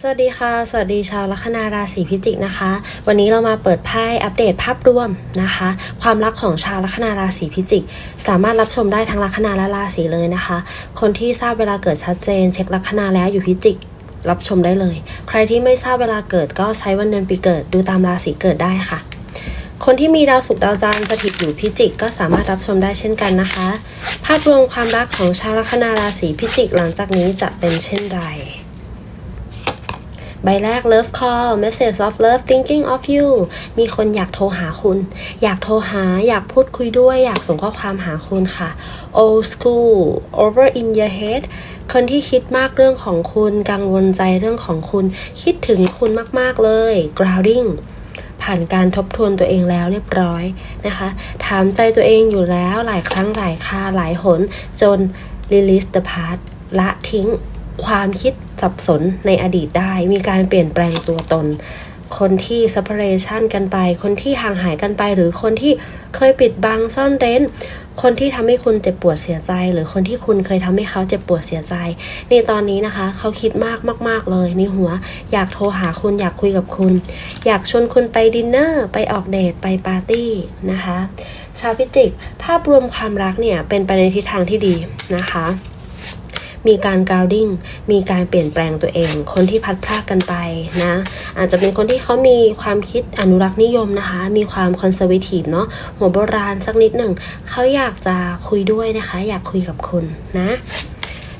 สวัสดีค่ะ สวัสดีชาวลัคนาราศีพิจิกนะคะ วันนี้เรามาเปิดไพ่อัปเดตภาพรวมนะคะ ความรักของชาวลัคนาราศีพิจิก สามารถรับชมได้ทั้งลัคนาและราศีเลยนะคะ คนที่ทราบเวลาเกิดชัดเจน เช็คลัคนาแล้วอยู่พิจิกรับชมได้เลย ใครที่ไม่ทราบเวลาเกิดก็ใช้วันเดือนปีเกิด ดูตามราศีเกิดได้ค่ะ คนที่มีดาวศุกร์ดาวจันทร์สถิตอยู่พิจิกก็สามารถรับชมได้เช่นกันนะคะ ภาพรวมความรักของชาวลัคนาราศีพิจิกหลังจากนี้จะเป็นเช่นไร ใบแรก love call message of love thinking of you มีคนอยากโทรหาคุณ อยากโทรหา อยากพูดคุยด้วย อยากส่งข้อความหาคุณค่ะ old school over in your head คนที่คิดมากเรื่องของคุณ กังวลใจเรื่องของคุณ คิดถึงคุณมาก ๆ เลย grounding ผ่านการทบทวนตัวเองแล้วเรียบร้อยนะคะ ถามใจตัวเองอยู่แล้วหลายครั้งหลายคาหลายหน จน release the past ละทิ้ง ความคิดสับสนในอดีตได้ มีการเปลี่ยนแปลงตัวตน คนที่ separation กันไป คนที่ห่างหายกันไป หรือคนที่เคยปิดบังซ่อนเร้น คนที่ทำให้คุณเจ็บปวดเสียใจ หรือคนที่คุณเคยทำให้เขาเจ็บปวดเสียใจ ในตอนนี้นะคะ เขาคิดมากมากๆเลยในหัว อยากโทรหาคุณ อยากคุยกับคุณ อยากชวนคุณไปดินเนอร์ ไปออกเดท ไปปาร์ตี้นะคะ ชาวพิจิก ภาพรวมความรักเนี่ยเป็นไปในทิศทางที่ดีนะคะ มีการกราวดิ้งมีการเปลี่ยนแปลงตัวเอง คนที่พัดพรากกันไปนะ อาจจะเป็นคนที่เขามีความคิดอนุรักษ์นิยมนะคะ มีความคอนเซอร์วทีฟเนาะหัวโบราณสักนิดหนึ่งเขาอยากจะคุยด้วยนะคะ อยากคุยกับคุณนะ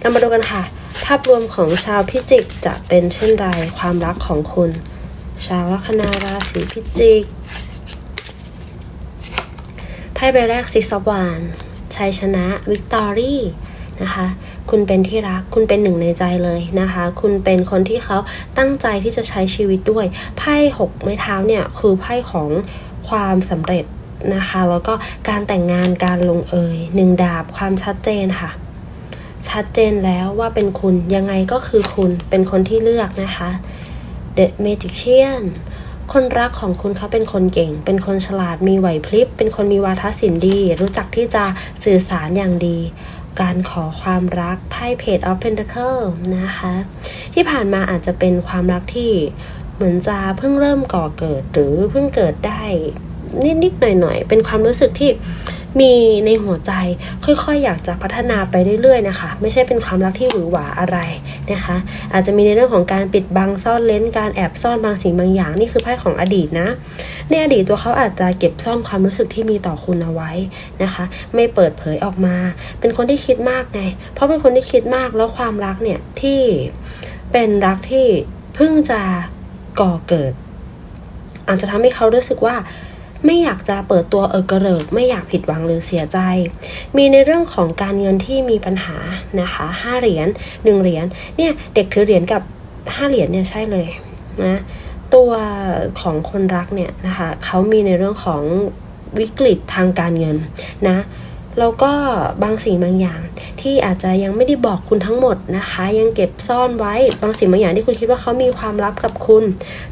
เรามาดูกันค่ะ ภาพรวมของชาวพิจิกจะเป็นเช่นไรความรักของคุณ ชาวลัคนาราศีพิจิกไพ่ใบแรกซิสวานชัยชนะ วิกตอรี่นะคะ คุณเป็นที่รัก คุณเป็นหนึ่งในใจเลยนะคะ คุณเป็นคนที่เขาตั้งใจที่จะใช้ชีวิตด้วย ไพ่หกไม้เท้าเนี่ย คือไพ่ของความสำเร็จนะคะ แล้วก็การแต่งงานการลงเอยหนึ่งดาบความชัดเจนค่ะ ชัดเจนแล้วว่าเป็นคุณยังไงก็คือคุณเป็นคนที่เลือกนะคะ The Magician คนรักของคุณเขาเป็นคนเก่ง เป็นคนฉลาดมีไหวพริบ เป็นคนมีวาทศิลป์ดี รู้จักที่จะสื่อสารอย่างดี การขอความรักไพ่ Page of Pentacle นะคะ ที่ผ่านมาอาจจะเป็นความรักที่เหมือนจะเพิ่งเริ่มก่อเกิดหรือเพิ่งเกิดได้นิดๆหน่อยๆ เป็นความรู้สึกที่ มีในหัวใจค่อยๆ อยากจะพัฒนาไปเรื่อยๆนะคะ ไม่ใช่เป็นความรักที่หวือหวาอะไรนะคะ อาจจะมีในเรื่องของการปิดบังซ่อนเลนการแอบซ่อนบางสิ่งบางอย่างนี่คือไพ่ของอดีตนะ ในอดีตตัวเขาอาจจะเก็บซ่อนความรู้สึกที่มีต่อคุณเอาไว้นะคะ ไม่เปิดเผยออกมา เป็นคนที่คิดมากไง เพราะเป็นคนที่คิดมากแล้วความรักเนี่ยที่เป็นรักที่เพิ่งจะก่อเกิด อาจจะทำให้เขารู้สึกว่า ไม่อยากจะเปิดตัวเออกระเริก ไม่อยากผิดหวังหรือเสียใจ มีในเรื่องของการเงินที่มีปัญหานะคะห้าเหรียญหนึ่งเหรียญเนี่ยเด็กถือเหรียญกับห้าเหรียญเนี่ยใช่เลยนะตัวของคนรักเนี่ยนะคะเขามีในเรื่องของวิกฤตทางการเงินนะแล้วก็บางสิ่งบางอย่าง ที่อาจจะยังไม่ได้บอกคุณทั้งหมดนะคะ ยังเก็บซ่อนไว้บางสิ่งบางอย่างที่คุณคิดว่าเขามีความลับกับคุณ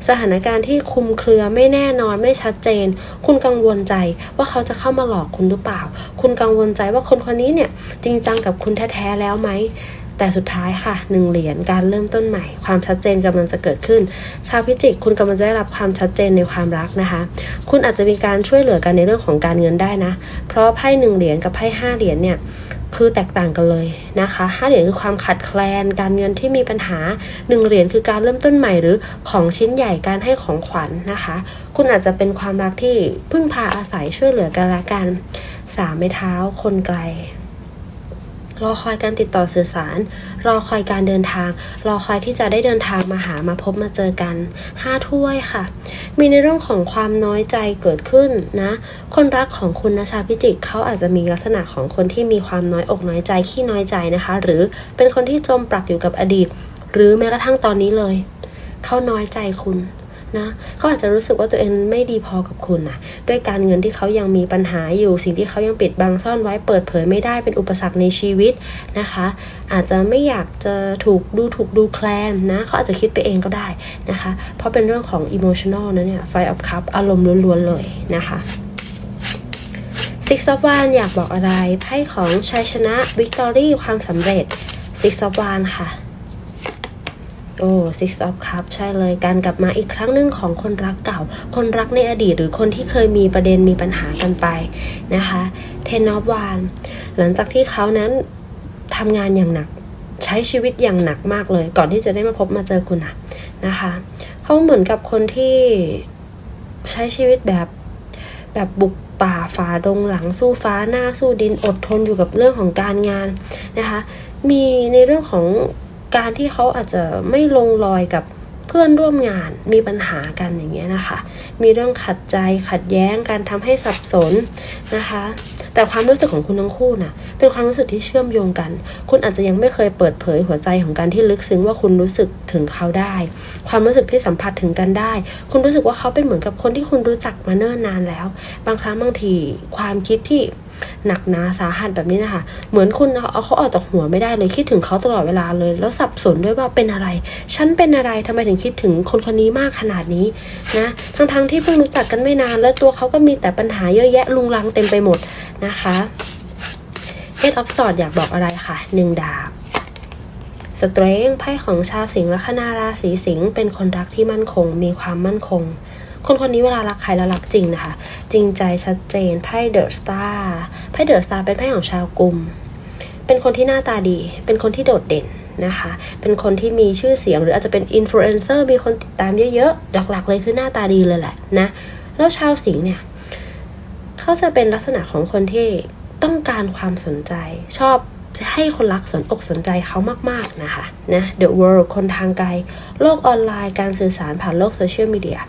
สถานการณ์ที่คุมเครือไม่แน่นอนไม่ชัดเจน คุณกังวลใจว่าเขาจะเข้ามาหลอกคุณหรือเปล่า คุณกังวลใจว่าคนคนนี้เนี่ยจริงจังกับคุณแท้ๆแล้วไหมแต่สุดท้ายค่ะหนึ่งเหรียญการเริ่มต้นใหม่ ความชัดเจนกำลังจะเกิดขึ้น ชาวพิจิกคุณกำลังจะได้รับความชัดเจนในความรักนะคะ คุณอาจจะมีการช่วยเหลือกันในเรื่องของการเงินได้นะ เพราะไพ่หนึ่งเหรียญกับไพ่ห้าเหรียญเนี่ย คือแตกต่างกันเลยนะคะห้าเหรียญคือความขัดแคลน การเงินที่มีปัญหาหนึ่งเหรียญคือการเริ่มต้นใหม่หรือของชิ้นใหญ่การให้ของขวัญนนะคะ คุณอาจจะเป็นความรักที่พึ่งพาอาศัยช่วยเหลือกันและกันสามไม้เท้าคนไกล รอคอยการติดต่อสื่อสาร รอคอยการเดินทาง รอคอยที่จะได้เดินทางมาหามาพบมาเจอกันห้าถ้วยค่ะ มีในเรื่องของความน้อยใจเกิดขึ้นนะ คนรักของคุณนชาพิจิกเขาอาจจะมีลักษณะของคนที่มีความน้อยอกน้อยใจขี้น้อยใจนะคะ หรือเป็นคนที่จมปลักอยู่กับอดีต หรือแม้กระทั่งตอนนี้เลยเขาน้อยใจคุณ นะเขาอาจจะรู้สึกว่าตัวเองไม่ดีพอกับคุณนะด้วยการเงินที่เขายังมีปัญหาอยู่ สิ่งที่เขายังปิดบังซ่อนไว้เปิดเผยไม่ได้เป็นอุปสรรคในชีวิตนะคะ อาจจะไม่อยากจะถูกดูถูกดูแคลนนะเขาอาจจะคิดไปเองก็ได้นะคะ เพราะเป็นเรื่องของ emotional นะเนี่ย five of cup อารมณ์ล้วนๆเลยนะคะ Six of Wands อยากบอกอะไรไพ่ของชัยชนะ victory ความสำเร็จ Six of Wands ค่ะ โอ้ six of cups ใช่เลย การกลับมาอีกครั้งหนึ่งของคนรักเก่า คนรักในอดีตหรือคนที่เคยมีประเด็นมีปัญหากันไปนะคะ ten of wands หลังจากที่เขานั้นทำงานอย่างหนัก ใช้ชีวิตอย่างหนักมากเลย ก่อนที่จะได้มาพบมาเจอคุณนะนะคะ เขาเหมือนกับคนที่ใช้ชีวิตแบบแบบบุกป่าฝ่าดงหลังสู้ฟ้าหน้าสู้ดินอดทนอยู่กับเรื่องของการงานนะคะ มีในเรื่องของ การที่เขาอาจจะไม่ลงรอยกับเพื่อนร่วมงานมีปัญหากันอย่างเงี้ยนะคะ มีเรื่องขัดใจขัดแย้งการทำให้สับสนนะคะ แต่ความรู้สึกของคุณทั้งคู่น่ะเป็นความรู้สึกที่เชื่อมโยงกัน คุณอาจจะยังไม่เคยเปิดเผยหัวใจของการที่ลึกซึ้งว่าคุณรู้สึกถึงเขาได้ ความรู้สึกที่สัมผัสถึงกันได้ คุณรู้สึกว่าเขาเป็นเหมือนกับคนที่คุณรู้จักมาเนิ่นนานแล้ว บางครั้งบางทีความคิดที่ หนักหนาสาหัสแบบนี้นะคะ เหมือนคุณเอาเขาออกจากหัวไม่ได้เลยคิดถึงเขาตลอดเวลาเลย แล้วสับสนด้วยว่าเป็นอะไร ฉันเป็นอะไรทำไมถึงคิดถึงคนคนนี้มากขนาดนี้นะทั้งๆทที่เพิ่งรู้จักกันไม่นาน แล้วตัวเขาก็มีแต่ปัญหาเยอะแยะลุงลังเต็มไปหมดนะคะ Eight of Swords อยากบอกอะไรค่ะหนึ่งดาบสเตรงไพ่ของชาวสิงห์และคณาราศีสิงห์เป็นคนรักที่มั่นคง มีความมั่นคง คนคนนี้เวลารักใครแล้วรักจริงนะคะ จริงใจชัดเจนไพ่เดอะสตาร์ไพ่เดอะสตาร์เป็นไพ่ของชาวกลุ่มเป็นคนที่หน้าตาดี เป็นคนที่โดดเด่นนะคะ เป็นคนที่มีชื่อเสียงหรืออาจจะเป็นอินฟลูเอนเซอร์มีคนติดตามเยอะๆ หลักๆ เลยคือหน้าตาดีเลยแหละนะ แล้วชาวสิงห์เนี่ยเขาจะเป็นลักษณะของคนที่ต้องการความสนใจ ชอบจะให้คนรักสนอกสนใจเขามากๆนะคะนะ The World คนทางไกล โลกออนไลน์ การสื่อสารผ่านโลกโซเชียลมีเดีย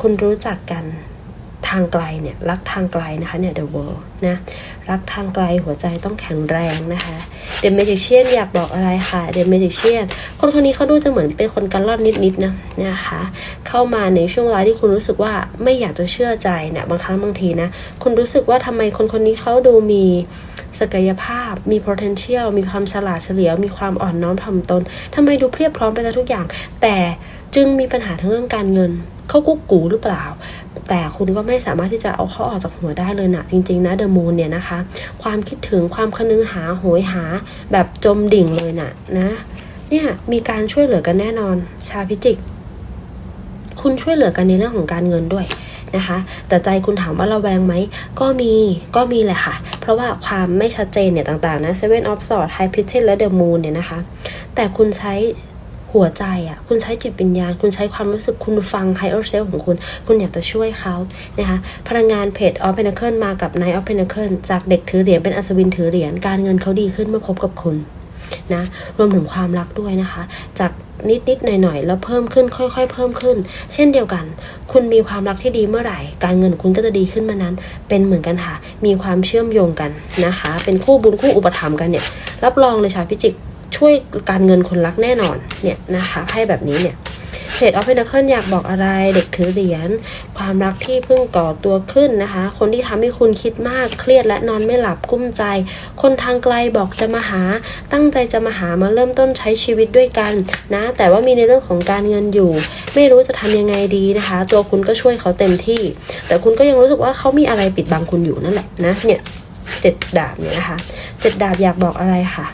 คุณรู้จักกันทางไกลเนี่ยรักทางไกลนะคะเนี่ย The World นะรักทางไกลหัวใจต้องแข็งแรงนะคะ The Magician อยากบอกอะไรค่ะ The Magician คนคนนี้เขาดูจะเหมือนเป็นคนกันล่อนนิดๆนะนะคะเข้ามาในช่วงเวลาที่คุณรู้สึกว่าไม่อยากจะเชื่อใจเนี่ยบางครั้งบางทีนะคุณรู้สึกว่าทำไมคนคนนี้เขาดูมีศักยภาพ มี potential มีความฉลาดเฉลียว มีความอ่อนน้อมถ่อมตนทำไมดูเพียบพร้อมไปซะทุกอย่าง แต่จึงมีปัญหาทั้งเรื่องการเงิน เขากุ๊กกูหรือเปล่า แต่คุณก็ไม่สามารถที่จะเอาเขาออกจากหัวได้เลยนะจริง ๆ นะเดอะมูนเนี่ยนะคะ ความคิดถึงความคะนึงหาโหยหาแบบจมดิ่งเลยนะนะเนี่ยมีการช่วยเหลือกันแน่นอน ชาพิจิก คุณช่วยเหลือกันในเรื่องของการเงินด้วยนะคะ แต่ใจคุณถามว่าระแวงไหม ก็มี ก็มีแหละค่ะ เพราะว่าความไม่ชัดเจนเนี่ยต่างๆนะ Seven of Swords High p i t c h และ The Moon เนี่ยนะคะ แต่คุณใช้ หัวใจอะ่ะ คุณใช้จิตวิญญาณ คุณใช้ความรู้สึกคุณฟัง higher self ของคุณ คุณอยากจะช่วยเขานะคะพลังงานเพจ of Pentacle มากับ Knight of Pentacle จากเด็กถือเหรียญเป็นอัศวินถือเหรียญการเงินเขาดีขึ้นเมื่อพบกับคุณนะรวมถึงความรักด้วยนะคะ จากนิดนิดๆหน่อยหน่อยๆ แล้วเพิ่มขึ้นค่อย ๆ เพิ่มขึ้น เช่นเดียวกัน คุณมีความรักที่ดีเมื่อไหร่ การเงินคุณก็จะดีขึ้นมานั้น เป็นเหมือนกันค่ะ มีความเชื่อมโยงกันนะคะ เป็นคู่บุญคู่อุปถัมภ์กันเนี่ย รับรองเลยชาวพิจิก ช่วยการเงินคนรักแน่นอนเนี่ยนะคะไพ่แบบนี้เนี่ยเศษออฟเฟนเคิลอยากบอกอะไรเด็กถือเหรียญความรักที่เพิ่งก่อตัวขึ้นนะคะ คนที่ทำให้คุณคิดมากเครียดและนอนไม่หลับกุ้มใจ คนทางไกลบอกจะมาหา ตั้งใจจะมาหามาเริ่มต้นใช้ชีวิตด้วยกันนะ แต่ว่ามีในเรื่องของการเงินอยู่ ไม่รู้จะทำยังไงดีนะคะ ตัวคุณก็ช่วยเขาเต็มที่ แต่คุณก็ยังรู้สึกว่าเขามีอะไรปิดบังคุณอยู่นั่นแหละนะเนี่ยเจ็ดดาบเนี่ยนะคะเจ็ดดาบอยากบอกอะไรคะ่ะ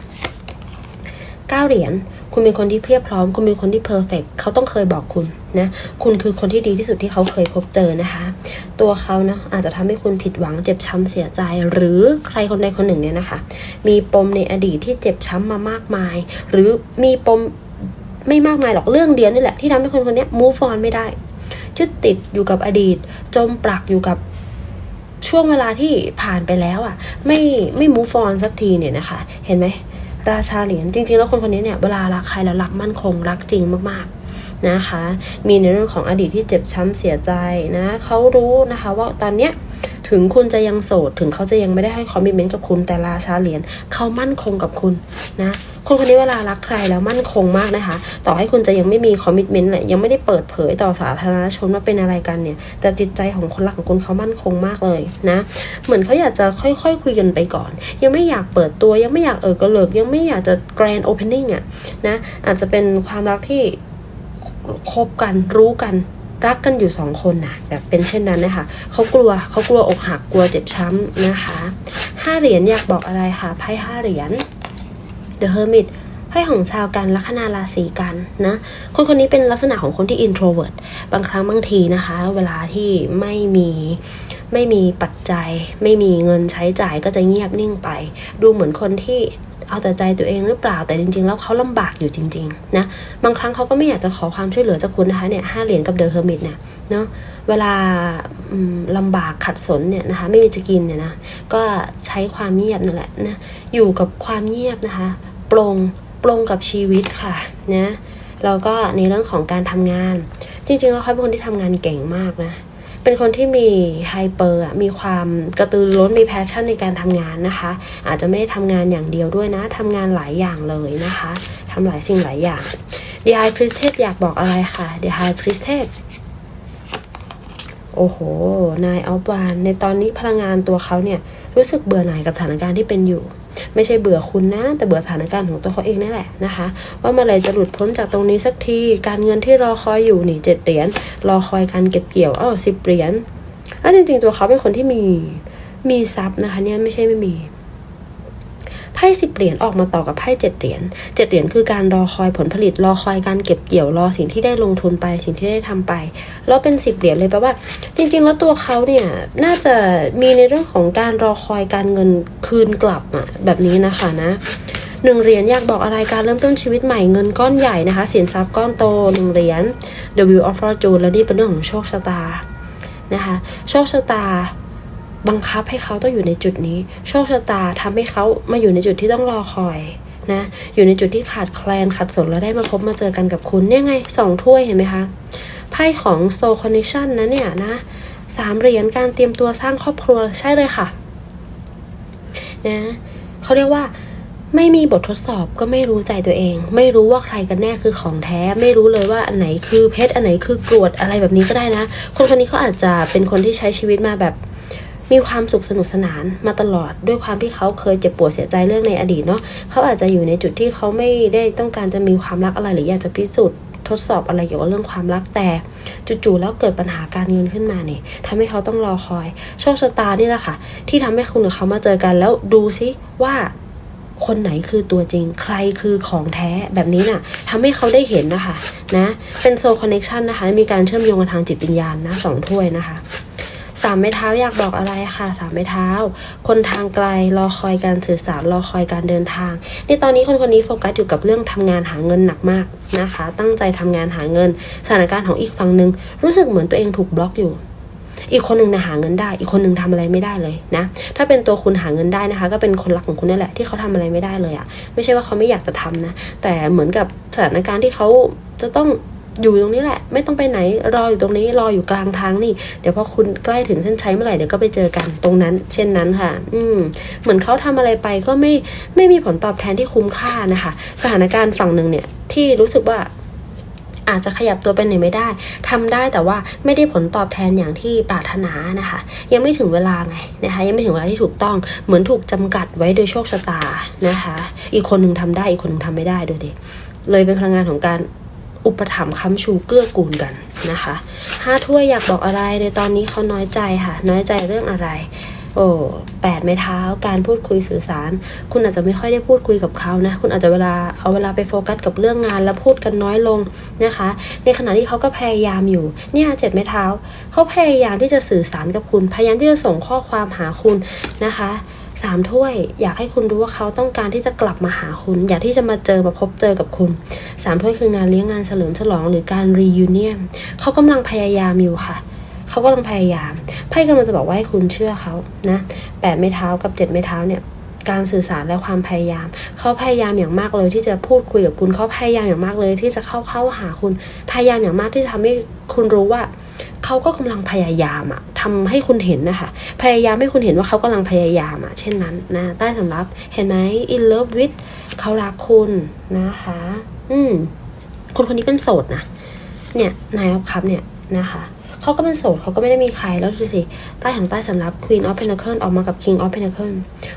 ก้าเหรียญ คุณเป็นคนที่เพียบพร้อม คุณเป็นคนที่เพอร์เฟกเขาต้องเคยบอกคุณนะ คุณคือคนที่ดีที่สุดที่เขาเคยพบเจอนะคะ ตัวเขาเนาะอาจจะทำให้คุณผิดหวังเจ็บช้าเสียใจ หรือใครคนใดคนหนึ่งเนี่ยนะคะ มีปมในอดีตที่เจ็บช้ามามากมาย หรือมีปมไม่มากมายหรอกเรื่องเดียวนี่แหละที่ทำให้คนคนนี้ move on ไม่ได้ยึดติดอยู่กับอดีต จมปลักอยู่กับช่วงเวลาที่ผ่านไปแล้วอะ่ะ ไม่ไม่ move on สักทีเนี่ยนะคะ เห็นไหม ราชาเหรียญจริง ๆ แล้วคนคนนี้เนี่ยเวลารักใครแล้วรักมั่นคงรักจริงมากๆนะคะ มีในเรื่องของอดีตที่เจ็บช้ำเสียใจนะ เขารู้นะคะว่าตอนเนี้ย ถึงคุณจะยังโสด ถึงเขาจะยังไม่ได้ให้คอมมิชเมนต์กับคุณแต่ราชาเหรียญเขามั่นคงกับคุณนะคนคนนี้เวลารักใครแล้วมั่นคงมากนะคะ ต่อให้คุณจะยังไม่มีคอมมิชเมนต์แหละยังไม่ได้เปิดเผยต่อสาธารณชนว่าเป็นอะไรกันเนี่ย แต่จิตใจของคนรักของคุณเขามั่นคงมากเลยนะ เหมือนเขาอยากจะค่อยๆคุยกันไปก่อน ยังไม่อยากเปิดตัวยังไม่อยากเออกระเลิกยังไม่อยากจะแกรนด์โอเพนนิ่งอะนะอาจจะเป็นความรักที่คบกันรู้กัน รักกันอยู่สองคนนะแบบเป็นเช่นนั้นนะคะเขากลัวเขากลัวอกหักกลัวเจ็บช้ำนะคะห้าเหรียญอยากบอกอะไรคะไพ่ห้าเหรียญ The Hermit ไพ่ของชาวกันลัคนาราศีกันนะคนคนนี้เป็นลักษณะของคนที่ introvert บางครั้งบางทีนะคะ เวลาที่ไม่มีไม่มีปัจจัย ไม่มีเงินใช้จ่ายก็จะเงียบนิ่งไป ดูเหมือนคนที่ เอาแต่ใจตัวเองหรือเปล่าแต่จริง ๆ แล้วเขาลำบากอยู่จริงๆนะบางครั้งเขาก็ไม่อยากจะขอความช่วยเหลือจากคุณนะคะเนี่ยห้าเหรียญกับเดอะเฮอร์มิตเนี่ยเนาะเวลาลำบากขัดสนเนี่ยนะคะไม่มีจะกินเนี่ยนะก็ใช้ความเงียบนั่นแหละนะอยู่กับความเงียบนะคะปลงปลงกับชีวิตค่ะนะแล้วก็ในเรื่องของการทำงาน จริงๆแล้วเขาเป็นคนที่ทำงานเก่งมากนะ เป็นคนที่มีไฮเปอร์อะมีความกระตือร้นมีแพชชั่นในการทำงานนะคะ อาจจะไม่ได้ทำงานอย่างเดียวด้วยนะทำงานหลายอย่างเลยนะคะทำหลายสิ่งหลายอย่าง The High Priestess อยากบอกอะไรค่ะ The High Priestess โอ้โห นายออฟวานในตอนนี้พลังงานตัวเขาเนี่ย รู้สึกเบื่อหน่ายกับสถานการณ์ที่เป็นอยู่ ไม่ใช่เบื่อคุณนะ แต่เบื่อสถานการณ์ของตัวเขาเองนี่แหละนะคะ ว่าเมื่อไรจะหลุดพ้นจากตรงนี้สักที การเงินที่รอคอยอยู่นี่เจ็ดเหรียญรอคอยการเก็บเกี่ยวอ้าวสิบเหรียญแล้วจริงๆตัวเขาเป็นคนที่มีมีทรัพย์นะคะเนี่ยไม่ใช่ไม่มี ไพ่สิบเหรียญออกมาต่อกับไพ่เจ็ดเหรียญเจ็ดเหรียญคือการรอคอยผลผลิตรอคอยการเก็บเกี่ยวรอสิ่งที่ได้ลงทุนไปสิ่งที่ได้ทำไป แล้วเป็นสิบเหรียญเลยแปลว่า จริง ๆ แล้วตัวเขาเนี่ยน่าจะมีในเรื่องของการรอคอยการเงินคืนกลับอะแบบนี้นะคะนะหนึ่งเหรียญอยากบอกอะไรการเริ่มต้นชีวิตใหม่เงินก้อนใหญ่นะคะสินทรัพย์ก้อนโตหนึ่งเหรียญ The Wheel of Fortune และนี่เป็นเรื่องของโชคชะตานะคะโชคชะตา บังคับให้เขาต้องอยู่ในจุดนี้ โชคชะตาทำให้เขามาอยู่ในจุดที่ต้องรอคอยนะอยู่ในจุดที่ขาดแคลนขัดสนแล้วได้มาพบมาเจอกันกับคุณเนี่ยไงสองถ้วยเห็นไหมคะไพ่ของ Soul Connection นะเนี่ยนะสามเหรียญการเตรียมตัวสร้างครอบครัวใช่เลยค่ะนะเขาเรียกว่าไม่มีบททดสอบก็ไม่รู้ใจตัวเอง ไม่รู้ว่าใครกันแน่คือของแท้ ไม่รู้เลยว่าอันไหนคือเพชรอันไหนคือกรวดอะไรแบบนี้ก็ได้นะ คนคนนี้เขาอาจจะเป็นคนที่ใช้ชีวิตมาแบบ มีความสุขสนุกสนานมาตลอด ด้วยความที่เขาเคยเจ็บปวดเสียใจเรื่องในอดีตเนาะเขาอาจจะอยู่ในจุดที่เขาไม่ได้ต้องการจะมีความรักอะไรหรืออยากจะพิสูจน์ทดสอบอะไรเกี่ยวกับเรื่องความรักแต่จู่ๆแล้วเกิดปัญหาการเงินขึ้นมาเนี่ยทำให้เขาต้องรอคอย โชคชะตานี่แหละค่ะ ที่ทำให้คุณกับเขามาเจอกันแล้วดูซิว่าคนไหนคือตัวจริง ใครคือของแท้แบบนี้น่ะทำให้เขาได้เห็นนะคะนะเป็นโซคอนเน c ชันนะคะ มีการเชื่อมโยงกันทางจิตวิญญาณนะสองถ้วยนะคะามไม้เท้าอยากบอกอะไรค่ะสามไม้เท้า คนทางไกลรอคอยการสื่อสารรอคอยการเดินทางในตอนนี้คนคนนี้โฟกัสอยู่กับเรื่องทำงานหาเงินหนักมากนะคะ ตั้งใจทำงานหาเงิน สถานการณ์ของอีกฝั่งหนึ่งรู้สึกเหมือนตัวเองถูกบล็อกอยู่อีกคนหนึ่งนะหาเงินได้ อีกคนหนึ่งทำอะไรไม่ได้เลยนะ ถ้าเป็นตัวคุณหาเงินได้นะคะ ก็เป็นคนรักของคุณนั่นแหละที่เขาทำอะไรไม่ได้เลยอะ่ะ ไม่ใช่ว่าเขาไม่อยากจะทำนะ แต่เหมือนกับสถานการณ์ที่เขาจะต้อง อยู่ตรงนี้แหละ ไม่ต้องไปไหนรออยู่ตรงนี้รออยู่กลางทางนี่ เดี๋ยวพอคุณใกล้ถึงเส้นชัยเมื่อไหร่เดี๋ยวก็ไปเจอกันตรงนั้น เช่นนั้นค่ะ อืม เหมือนเขาทำอะไรไปก็ไม่ไม่มีผลตอบแทนที่คุ้มค่านะคะ สถานการณ์ฝั่งหนึ่งเนี่ยที่รู้สึกว่าอาจจะขยับตัวไปไหนไม่ได้ทำได้แต่ว่าไม่ได้ผลตอบแทนอย่างที่ปรารถนานะคะ ยังไม่ถึงเวลาไงนะคะ ยังไม่ถึงเวลาที่ถูกต้อง เหมือนถูกจำกัดไว้โดยโชคชะตานะคะ อีกคนหนึ่งทำได้ อีกคนหนึ่งทำไม่ได้ดูดิ เลยเป็นพลังงานของการ อุปถัมภ์ค้ำชูเกื้อกูลกันนะคะห้าถ้วยอยากบอกอะไรในตอนนี้เขาน้อยใจค่ะ น้อยใจเรื่องอะไร โอ้แปดไม้เท้าการพูดคุยสื่อสาร คุณอาจจะไม่ค่อยได้พูดคุยกับเขานะ คุณอาจจะเวลาเอาเวลาไปโฟกัสกับเรื่องงานแล้วพูดกันน้อยลงนะคะ ในขณะที่เขาก็พยายามอยู่ เนี่ยเจ็ดไม้เท้าเขาพยายามที่จะสื่อสารกับคุณ พยายามที่จะส่งข้อความหาคุณนะคะ สามถ้วย อยากให้คุณรู้ว่าเขาต้องการที่จะกลับมาหาคุณ อยากที่จะมาเจอมาพบเจอกับคุณสามถ้วยคืองานเลี้ยงงานเฉลิมฉลองหรือการรียูเนียนเขากำลังพยายามอยู่ค่ะเขากำลังพยายามไพ่กำลังจะบอกว่าให้คุณเชื่อเขานะแปดไม้เท้ากับเจ็ดไม้เท้าเนี่ยการสื่อสารและความพยายาม เขาพยายามอย่างมากเลยที่จะพูดคุยกับคุณ เขาพยายามอย่างมากเลยที่จะเข้าเข้าหาคุณ พยายามอย่างมากที่จะทำให้คุณรู้ว่า เขาก็กำลังพยายามอะทำให้คุณเห็นนะคะ พยายามให้คุณเห็นว่าเขากำลังพยายามอะเช่นนั้นนะใต้สำรับเห็นไหม in love with เขารักคุณนะคะ อืมคนคนนี้เป็นโสดนะเนี่ยนายครับเนี่ยนะคะเขาก็เป็นโสดเขาก็ไม่ได้มีใครแล้วดูสิใต้ของใต้สำรับ Queen of Pentacle ออกมากับ King of Pentacle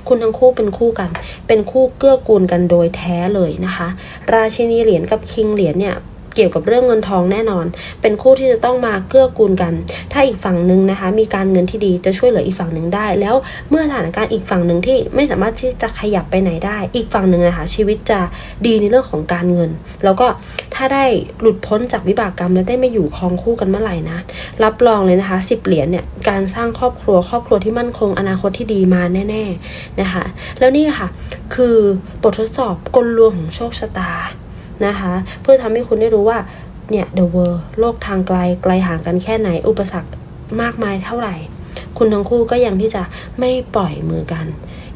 คุณทั้งคู่เป็นคู่กัน เป็นคู่เกื้อกูลกันโดยแท้เลยนะคะ ราชินีเหรียญกับ King เหรียญเนี่ย กี่ยวกับเรื่องเงินทองแน่นอน เป็นคู่ที่จะต้องมาเกื้อกูลกัน ถ้าอีกฝั่งหนึ่งนะคะ มีการเงินที่ดีจะช่วยเหลืออีกฝั่งหนึ่งได้ แล้วเมื่อสถานการณ์อีกฝั่งหนึ่งที่ไม่สามารถที่จะขยับไปไหนได้ อีกฝั่งหนึ่งนะคะชีวิตจะดีในเรื่องของการเงิน แล้วก็ถ้าได้หลุดพ้นจากวิบากกรรมและได้มาอยู่ครองคู่กันเมื่อไหร่นะ รับรองเลยนะคะสิบเหรียญเนี่ยการสร้างครอบครัวครอบครัวที่มั่นคงอนาคตที่ดีมาแน่ๆนะคะ แล้วนี่ค่ะ คือบททดสอบกลลวงของโชคชะตา นะคะเพื่อทำให้คุณได้รู้ว่าเนี่ย the world โลกทางไกลไกลห่างกันแค่ไหน อุปสรรคมากมายเท่าไหร่ คุณทั้งคู่ก็ยังที่จะไม่ปล่อยมือกัน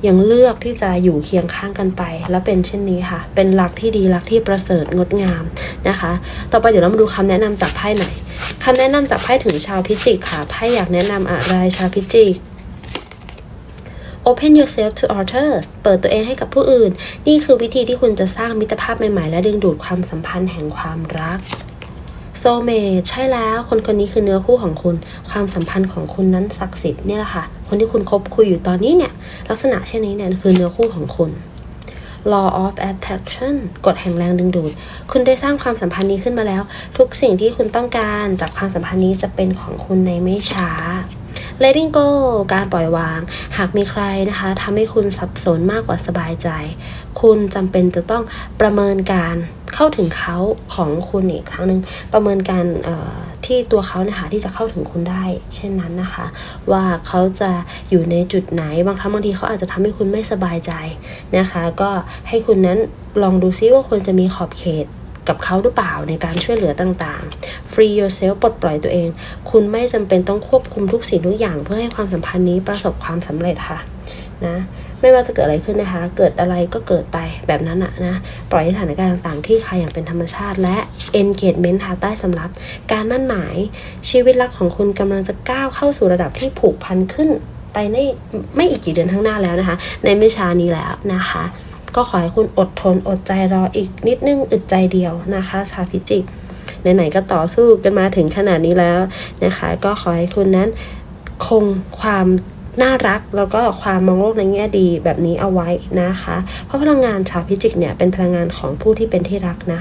ยังเลือกที่จะอยู่เคียงข้างกันไป และเป็นเช่นนี้ค่ะ เป็นหลักที่ดีหลักที่ประเสริฐงดงามนะคะ ต่อไปเดี๋ยวเรามาดูคำแนะนำจากไพ่หน่อยคำแนะนำจากไพ่ถึงชาวพิจิกค่ะไพ่อยากแนะนำอะไรชาวพิจิก Open yourself to others เปิดตัวเองให้กับผู้อื่น นี่คือวิธีที่คุณจะสร้างมิตรภาพใหม่ๆ และดึงดูดความสัมพันธ์แห่งความรักโซเมทใช่แล้วคนคนนี้คือเนื้อคู่ของคุณ ความสัมพันธ์ของคุณนั้นศักดิ์สิทธิ์เนี่ยแหละค่ะ คนที่คุณคบคุยอยู่ตอนนี้เนี่ย ลักษณะเช่นนี้เนี่ยคือเนื้อคู่ของคุณ law of attraction กฎแห่งแรงดึงดูด คุณได้สร้างความสัมพันธ์นี้ขึ้นมาแล้ว ทุกสิ่งที่คุณต้องการจากความสัมพันธ์นี้จะเป็นของคุณในไม่ช้า letting go การปล่อยวาง หากมีใครนะคะทำให้คุณสับสนมากกว่าสบายใจ คุณจำเป็นจะต้องประเมินการเข้าถึงเขาของคุณอีกครั้งหนึ่งประเมินการที่ตัวเขานะคะที่จะเข้าถึงคุณได้ เช่นนั้นนะคะ ว่าเขาจะอยู่ในจุดไหนบางครั้งบางทีเขาอาจจะทำให้คุณไม่สบายใจนะคะ ก็ให้คุณนั้นลองดูซิว่าควรจะมีขอบเขต กับเขาหรือเปล่าในการช่วยเหลือต่างๆ free yourself ปลดปล่อยตัวเอง คุณไม่จำเป็นต้องควบคุมทุกสิ่งทุกอย่างเพื่อให้ความสัมพันธ์นี้ประสบความสำเร็จค่ะนะไม่ว่าจะเกิดอะไรขึ้นนะคะ เกิดอะไรก็เกิดไปแบบนั้นอะนะ ปล่อยให้สถานการณ์ต่างๆ ที่คลายอย่างเป็นธรรมชาติ และ engagement ค่ะใต้สำรับ การมั่นหมายชีวิตรักของคุณกำลังจะก้าวเข้าสู่ระดับที่ผูกพันขึ้นไปในไม่อีกกี่เดือนข้างหน้าแล้วนะคะ ในไม่ช้านี้แล้วนะคะ ก็ขอให้คุณอดทนอดใจรออีกนิดนึงอึดใจเดียวนะคะ ชาวพิจิกไหนๆก็ต่อสู้กันมาถึงขนาดนี้แล้วนะคะ ก็ขอให้คุณนั้นคงความน่ารักแล้วก็ความมองโลกในแง่ดีแบบนี้เอาไว้นะคะ เพราะพลังงานชาวพิจิกเนี่ยเป็นพลังงานของผู้ที่เป็นที่รักนะ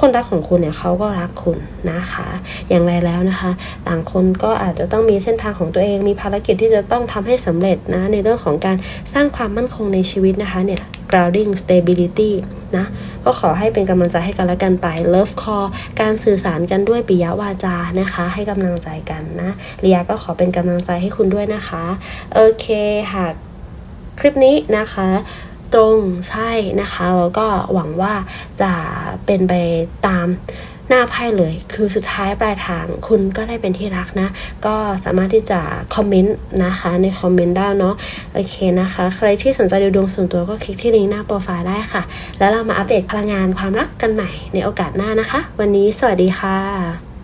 คนรักของคุณเนี่ยเขาก็รักคุณนะคะ อย่างไรแล้วนะคะ ต่างคนก็อาจจะต้องมีเส้นทางของตัวเองมีภารกิจที่จะต้องทำให้สำเร็จนะในเรื่องของการสร้างความมั่นคงในชีวิตนะคะเนี่ย grounding stability นะก็ขอให้เป็นกำลังใจให้กันและกันไป love call การสื่อสารกันด้วยปิยวาจานะคะ ให้กำลังใจกันนะเลียก็ขอเป็นกำลังใจให้คุณด้วยนะคะ โอเคหากคลิปนี้นะคะ ตรงใช่นะคะแล้วก็หวังว่าจะเป็นไปตามหน้าไพ่เลย คือสุดท้ายปลายทางคุณก็ได้เป็นที่รักนะ ก็สามารถที่จะคอมเมนต์นะคะในคอมเมนต์ได้เนาะ โอเคนะคะ ใครที่สนใจดูดวงส่วนตัวก็คลิกที่ลิงก์หน้าโปรไฟล์ได้ค่ะ แล้วเรามาอัปเดตพลังงานความรักกันใหม่ในโอกาสหน้านะคะ วันนี้สวัสดีค่ะ